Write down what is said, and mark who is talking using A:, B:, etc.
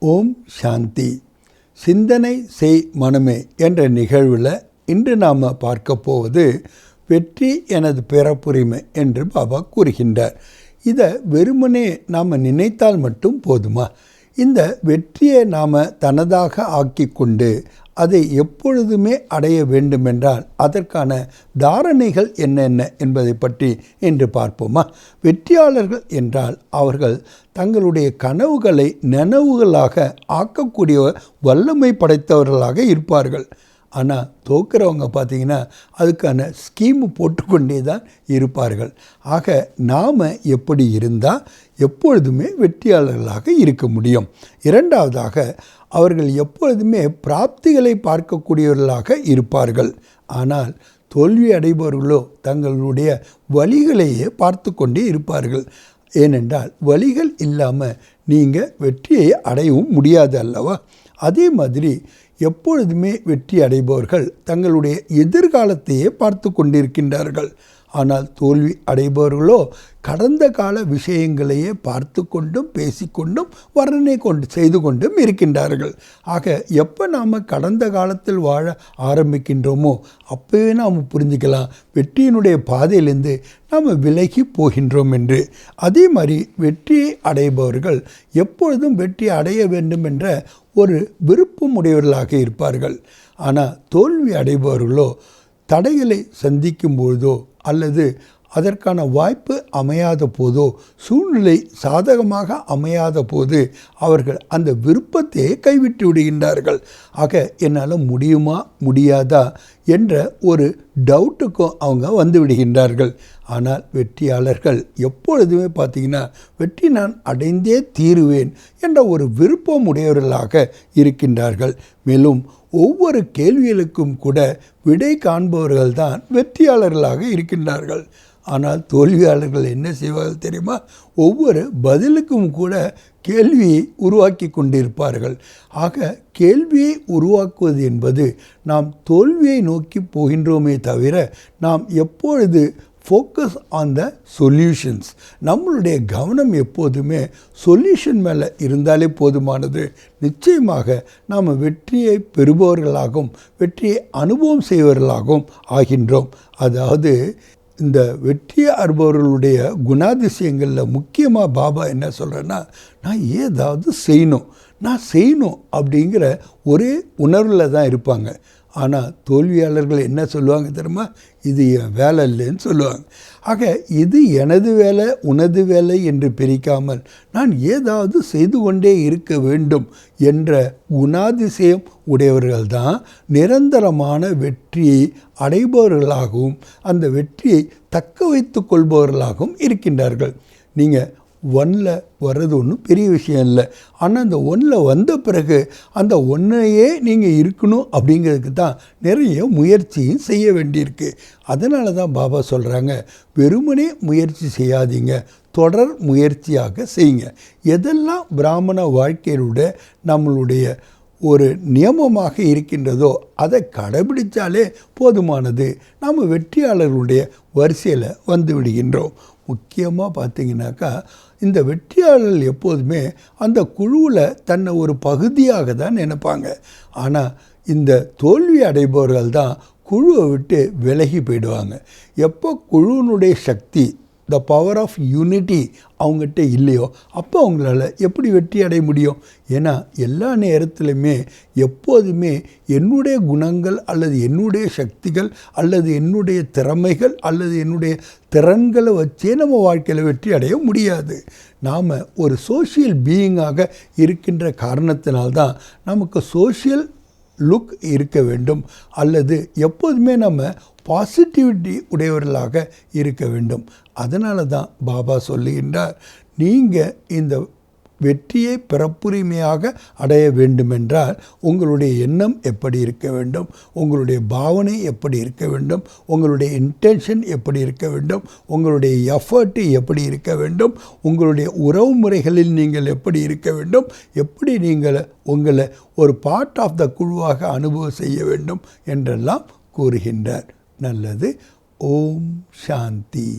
A: ஓம் சாந்தி. சிந்தனை செய் மனமே என்ற நிகழ்வில் இன்று நாம் பார்க்க போவது வெற்றி எனது பிறப்புரிமை என்று பாபா கூறுகின்றார். இதை வெறுமனே நாம் நினைத்தால் மட்டும் போதுமா? இந்த வெற்றியை நாம் தனதாக ஆக்கி கொண்டு அதை எப்பொழுதுமே அடைய வேண்டுமென்றால் அதற்கான தாரணைகள் என்னென்ன என்பதை பற்றி இன்று பார்ப்போமா? வெற்றியாளர்கள் என்றால் அவர்கள் தங்களுடைய கனவுகளை நனவுகளாக ஆக்கக்கூடிய வல்லமை படைத்தவர்களாக இருப்பார்கள். ஆனால் தோக்கிறவங்க பார்த்தீங்கன்னா அதுக்கான ஸ்கீமு போட்டுக்கொண்டே தான் இருப்பார்கள். ஆக நாம் எப்படி இருந்தால் எப்பொழுதுமே வெற்றியாளர்களாக இருக்க முடியும். இரண்டாவதாக அவர்கள் எப்பொழுதுமே பிராப்திகளை பார்க்கக்கூடியவர்களாக இருப்பார்கள். ஆனால் தோல்வி அடைபவர்களோ தங்களுடைய வழிகளையே பார்த்து கொண்டே இருப்பார்கள். ஏனென்றால் வழிகள் இல்லாமல் நீங்கள் வெற்றியை அடையவும் முடியாது அல்லவா? அதே மாதிரி எப்பொழுதுமே வெற்றி அடைபவர்கள் தங்களுடைய எதிர்காலத்தையே பார்த்து கொண்டிருக்கின்றார்கள். ஆனால் தோல்வி அடைபவர்களோ கடந்த கால விஷயங்களையே பார்த்து கொண்டும் பேசிக்கொண்டும் வர்ணனை கொண்டு செய்து கொண்டும் இருக்கின்றார்கள். ஆக எப்போ நாம் கடந்த காலத்தில் வாழ ஆரம்பிக்கின்றோமோ அப்போவே நாம் புரிஞ்சுக்கலாம் வெற்றியினுடைய பாதையிலிருந்து நாம் விலகி போகின்றோம் என்று. அதே மாதிரி வெற்றியை அடைபவர்கள் எப்பொழுதும் வெற்றி அடைய வேண்டும் என்ற ஒரு விருப்பம் உடையவர்களாக இருப்பார்கள். ஆனால் தோல்வி அடைபவர்களோ தடைகளை சந்திக்கும் பொழுதோ அல்லது அதற்கான வாய்ப்பு அமையாத போதோ சூழ்நிலை சாதகமாக அமையாத போது அவர்கள் அந்த விருப்பத்தையே கைவிட்டு விடுகின்றார்கள். ஆக என்னால் முடியுமா முடியாதா என்ற ஒரு டவுட்டுக்கும் அவங்க வந்து விடுகின்றார்கள். ஆனால் வெற்றியாளர்கள் எப்பொழுதுமே பார்த்திங்கன்னா வெற்றி நான் அடைந்தே தீருவேன் என்ற ஒரு விருப்பம் உடையவர்களாக இருக்கின்றார்கள். மேலும் ஒவ்வொரு கேள்விகளுக்கும் கூட விடை காண்பவர்கள் தான் வெற்றியாளர்களாக இருக்கின்றார்கள். ஆனால் தோல்வியாளர்கள் என்ன செய்வார்கள் தெரியுமா? ஒவ்வொரு பதிலுக்கும் கூட கேள்வியை உருவாக்கி கொண்டிருப்பார்கள். ஆக கேள்வியை உருவாக்குவது என்பது நாம் தோல்வியை நோக்கி போகின்றோமே தவிர நாம் எப்பொழுது ஃபோக்கஸ் ஆன் த சொல்யூஷன்ஸ் நம்மளுடைய கவனம் எப்போதுமே சொல்யூஷன் மேலே இருந்தாலே போதுமானது. நிச்சயமாக நாம் வெற்றியை பெறுபவர்களாகவும் வெற்றியை அனுபவம் செய்வர்களாகவும் ஆகின்றோம். அதாவது இந்த வெற்றி அறுபவர்களுடைய குணாதிசயங்களில் முக்கியமாக பாபா என்ன சொல்கிறேன்னா நான் ஏதாவது செய்யணும் நான் செய்யணும் அப்படிங்கிற ஒரே உணர்வில் தான் இருப்பாங்க. ஆனால் தோல்வியாளர்கள் என்ன சொல்லுவாங்க தெரியுமா? இது என் வேலை இல்லைன்னு சொல்லுவாங்க. ஆக இது எனது வேலை உனது வேலை என்று பிரிக்காமல் நான் ஏதாவது செய்து கொண்டே இருக்க வேண்டும் என்ற குணாதிசயம் உடையவர்கள் தான் நிரந்தரமான வெற்றியை அடைபவர்களாகவும் அந்த வெற்றியை தக்க வைத்து கொள்பவர்களாகவும் இருக்கின்றார்கள். நீங்கள் ஒன்னில் வர்றது ஒன்றும் பெரிய விஷயம் இல்லை. ஆனால் அந்த ஒன்றில் வந்த பிறகு அந்த ஒன்றையே நீங்கள் இருக்கணும் அப்படிங்கிறதுக்கு தான் நிறைய முயற்சியும் செய்ய வேண்டியிருக்கு. அதனால தான் பாபா சொல்கிறாங்க வெறுமனே முயற்சி செய்யாதீங்க தொடர் முயற்சியாக செய்யுங்க. எதெல்லாம் பிராமண வாழ்க்கையிலோட நம்மளுடைய ஒரு நியமமாக இருக்கின்றதோ அதை கடைபிடித்தாலே போதுமானது. நாம் வெற்றியாளர்களுடைய வரிசையில் வந்து விடுகின்றோம். முக்கியமாக பார்த்தீங்கன்னாக்கா இந்த வெற்றியாளர்கள் எப்போதுமே அந்த குழுவில் தன்னை ஒரு பகுதியாக தான் நினைப்பாங்க. ஆனால் இந்த தோல்வி அடைபவர்கள் தான் குழுவை விட்டு விலகி போயிடுவாங்க. எப்போ குழுவினுடைய சக்தி த பவர் ஆஃப் யூனிட்டி அவங்ககிட்ட இல்லையோ அப்போ அவங்களால எப்படி வெற்றி அடைய முடியும்? ஏன்னா எல்லா நேரத்துலையுமே எப்போதுமே என்னுடைய குணங்கள் அல்லது என்னுடைய சக்திகள் அல்லது என்னுடைய திறமைகள் அல்லது என்னுடைய திறன்களை வச்சே நம்ம வாழ்க்கையில் வெற்றி அடைய முடியாது. நாம் ஒரு சோஷியல் பீயிங்காக இருக்கின்ற காரணத்தினால்தான் நமக்கு சோஷியல் லுக் இருக்க வேண்டும். அல்லது எப்போதுமே நம்ம பாசிட்டிவிட்டி உடையவர்களாக இருக்க வேண்டும். அதனால தான் பாபா சொல்லுகின்றார் நீங்கள் இந்த வெற்றியை பிறப்புரிமையாக அடைய வேண்டுமென்றால் உங்களுடைய எண்ணம் எப்படி இருக்க வேண்டும்? உங்களுடைய பாவனை எப்படி இருக்க வேண்டும்? உங்களுடைய இன்டென்ஷன் எப்படி இருக்க வேண்டும்? உங்களுடைய எஃபர்ட்டு எப்படி இருக்க வேண்டும்? உங்களுடைய உறவு முறைகளில் நீங்கள் எப்படி இருக்க வேண்டும்? எப்படி நீங்கள் உங்களை ஒரு பார்ட் ஆஃப் த குழுவாக அனுபவம் செய்ய வேண்டும்? என்றெல்லாம் கூறுகின்றார். நல்லது. ஓம் சாந்தி.